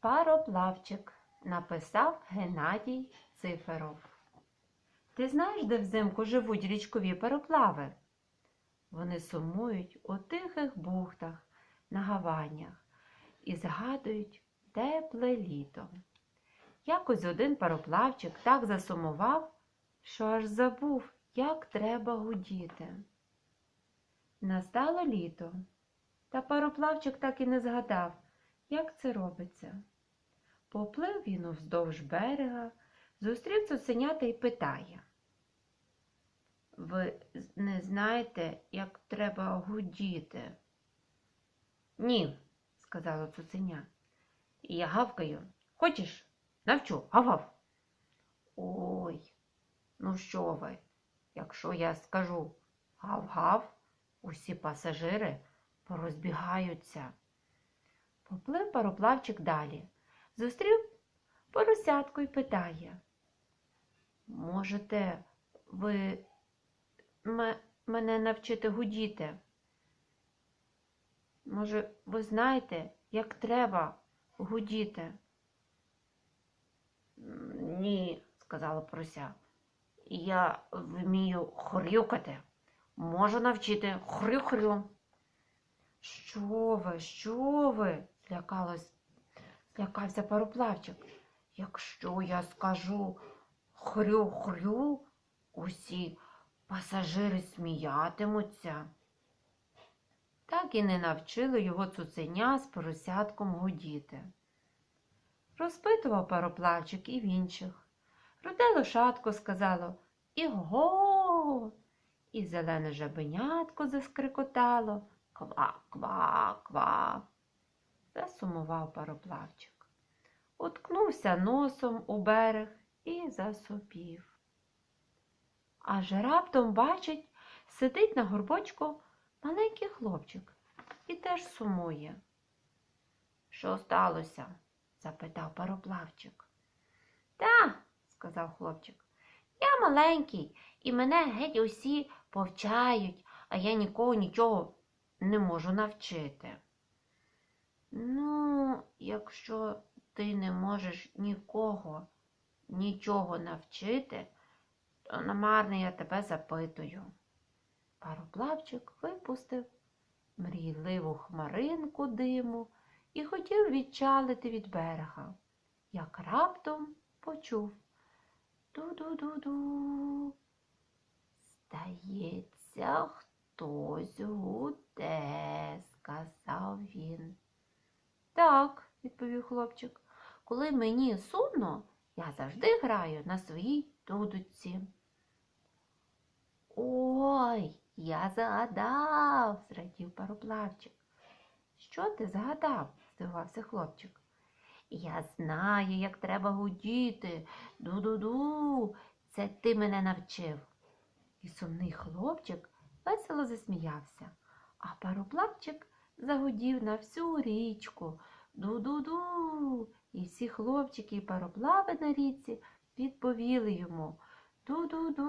Пароплавчик написав Геннадій Циферов. Ти знаєш, де взимку живуть річкові пароплави? Вони сумують у тихих бухтах, на гаванях і згадують тепле літо. Якось один пароплавчик так засумував, що аж забув, як треба гудіти. Настало літо, та пароплавчик так і не згадав, як це робиться. Поплив він уздовж берега, зустрів цуценята і питає. Ви не знаєте, як треба гудіти? Ні, сказала цуценя. І я гавкаю. Хочеш? Навчу, гав-гав. Ой, ну що ви? Якщо я скажу гав-гав, усі пасажири порозбігаються. Поплив пароплавчик далі. Зустрів поросятку і питає. Можете ви мене навчити гудіти? Може, ви знаєте, як треба гудіти? Ні, сказала порося. Я вмію хрюкати. Можу навчити хрю-хрю. Що ви, що ви? Злякалось, злякався пароплавчик. Якщо я скажу хрю-хрю, усі пасажири сміятимуться. Так і не навчили його цуценя з поросятком гудіти. Розпитував пароплавчик і в інших. Руде лошадко сказало Іго. І зелене жабенятко заскрикотало Ква, ква, ква. Засумував пароплавчик. Уткнувся носом у берег і засопів. Аж раптом бачить, сидить на горбочку маленький хлопчик і теж сумує. Що сталося? запитав пароплавчик. Та, сказав хлопчик, я маленький, і мене геть усі повчають, а я нікого нічого не можу навчити. Ну, якщо ти не можеш нікого нічого навчити, то намарно я тебе запитую. Пароплавчик випустив мрійливу хмаринку диму і хотів відчалити від берега, як раптом почув ду-ду-ду-ду. Здається, хтось гуде, сказав він. Відповів хлопчик, коли мені сумно, я завжди граю на своїй дудочці. Ой, я загадав, зрадів пароплавчик. Що ти загадав? здивувався хлопчик. Я знаю, як треба гудіти. Ду-ду-ду, це ти мене навчив. І сумний хлопчик весело засміявся, а пароплавчик загудів на всю річку. Ду-ду-ду. І всі хлопчики і пароплави на річці відповіли йому Ду-ду-ду.